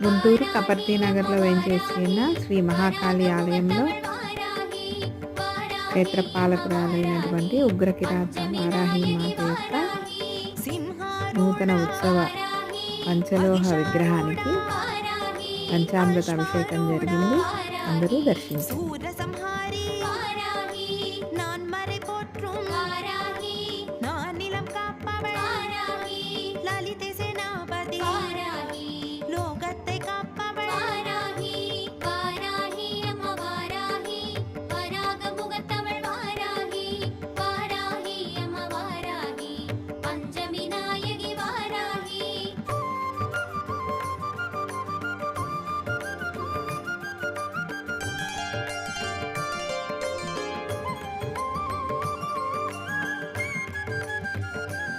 గుంటూరు కపర్తి నగర్లో శ్రీ మహాకాళి ఆలయంలో క్షేత్రపాలకురాలైనటువంటి ఉగ్రకిరాత వారాహి మాత యొక్క నూతన ఉత్సవ పంచలోహ విగ్రహానికి పంచామృత అభిషేకం జరిగింది. అందరూ దర్శించారు you